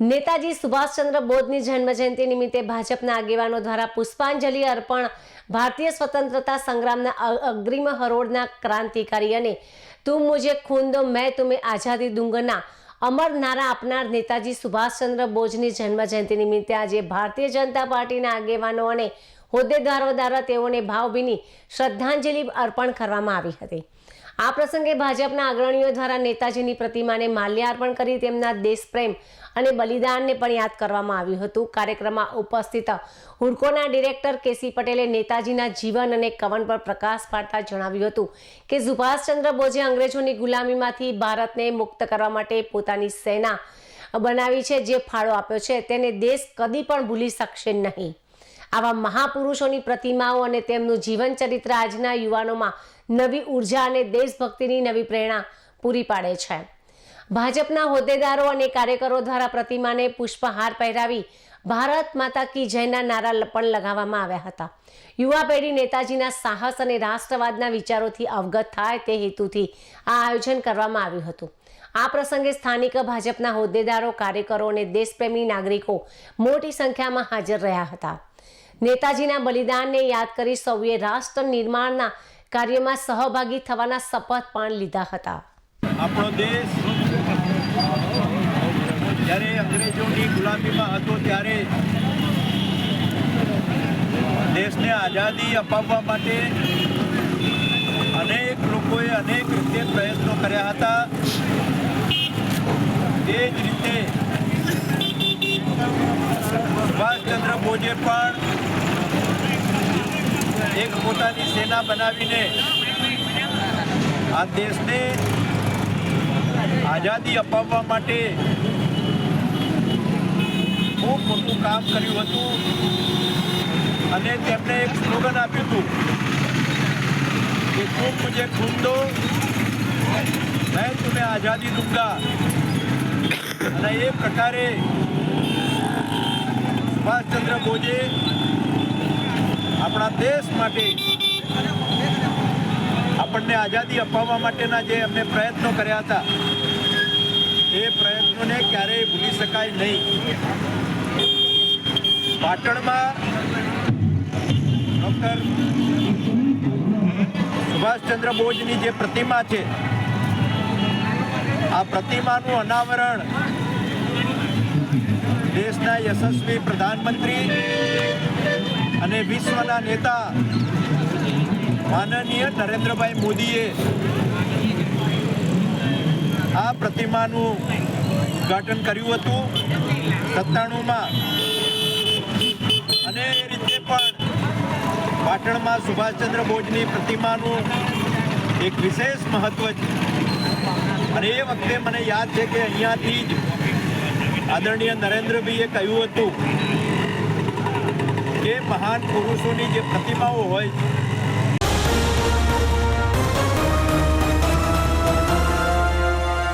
નેતાજી સુભાષચંદ્ર બોઝની જન્મજયંતિ નિમિત્તે ભાજપના આગેવાનો દ્વારા પુષ્પાંજલિ અર્પણ, ભારતીય સ્વતંત્રતા સંગ્રામના અગ્રિમ હરોળના ક્રાંતિકારી અને તું મુજે ખૂન દો, મેં તુમે આઝાદી દુંગના અમર નારા આપનાર નેતાજી સુભાષચંદ્ર બોઝની જન્મજયંતિ નિમિત્તે આજે ભારતીય જનતા પાર્ટીના આગેવાનો અને હોદ્દેદારો દ્વારા તેઓને ભાવભીની શ્રદ્ધાંજલિ અર્પણ કરવામાં આવી હતી. આ પ્રસંગે ભાજપના અગ્રણીઓ દ્વારા નેતાજીની પ્રતિમાને માલ્યાર્પણ કરી તેમના દેશપ્રેમ અને બલિદાનને પણ યાદ કરવામાં આવ્યું હતું. કાર્યક્રમમાં ઉપસ્થિત હુડકોના ડિરેક્ટર કેસી પટેલે નેતાજીના જીવન અને કવન પર પ્રકાશ પાડતા જણાવ્યું હતું કે સુભાષચંદ્ર બોઝે અંગ્રેજોની ગુલામીમાંથી ભારતને મુક્ત કરવા માટે પોતાની સેના બનાવી છે, જે ફાળો આપ્યો છે. તેને દેશ કદી પણ ભૂલી શકશે નહીં. આવા મહાપુરુષોની પ્રતિમાઓ અને તેમનું જીવન ચરિત્ર આજના યુવાનોમાં નવી ઊર્જા અને દેશભક્તિની નવી પ્રેરણા પૂરી પાડે છે. ભાજપના હોદ્દેદારો અને કાર્યકરો દ્વારા પ્રતિમાને પુષ્પહાર પહેરાવી ભારત માતા કી જયના નારા પણ લગાવવામાં આવ્યા હતા. યુવા પેઢી નેતાજીના સાહસ અને રાષ્ટ્રવાદના વિચારોથી અવગત થાય તે હેતુથી આ આયોજન કરવામાં આવ્યું હતું. આ પ્રસંગે સ્થાનિક ભાજપના હોદ્દેદારો, કાર્યકરો અને દેશપ્રેમી નાગરિકો મોટી સંખ્યામાં હાજર રહ્યા હતા. નેતાજીના બલિદાનને યાદ કરી સૌએ રાષ્ટ્ર નિર્માણના કાર્યમાં સહભાગી થવાના શપથ પણ લીધા હતા. આપણો દેશ જ્યારે અંગ્રેજોની ગુલામીમાં હતો ત્યારે દેશને આઝાદી અપાવવા માટે અનેક લોકોએ અનેક રીતે પ્રયત્નો કર્યા હતા. એ જ રીતે સુભાષચંદ્ર બોઝે પણ એક પોતાની સેના બનાવીને આ દેશને આઝાદી અપાવવા માટે ખૂબ મોટું કામ કર્યું હતું અને તેમણે એક સ્લોગન આપ્યું હતું કે ખૂબ મુજે ખૂન દો મેં તમે આઝાદી દૂંગા? અને એ પ્રકારે સુભાષચંદ્ર બોઝે આપણા દેશ માટે આપણને આઝાદી અપાવવા માટેના જે એમને પ્રયત્નો કર્યા હતા, એ પ્રયત્નોને ક્યારેય ભૂલી શકાય નહીં. પાટણમાં ડૉક્ટર સુભાષચંદ્ર બોઝની જે પ્રતિમા છે, આ પ્રતિમાનું અનાવરણ દેશના યશસ્વી પ્રધાનમંત્રી વિશ્વના નેતા માનનીય નરેન્દ્રભાઈ મોદીએ આ પ્રતિમાનું ઉદ્ઘાટન કર્યું હતું સત્તાણુંમાં. અને એ રીતે પણ પાટણમાં સુભાષચંદ્ર બોઝની પ્રતિમાનું એક વિશેષ મહત્વ છે. અને એ વખતે મને યાદ છે કે અહીંયાથી જ આદરણીય નરેન્દ્રભાઈએ કહ્યું હતું કે મહાન પુરુષોની જે પ્રતિમાઓ હોય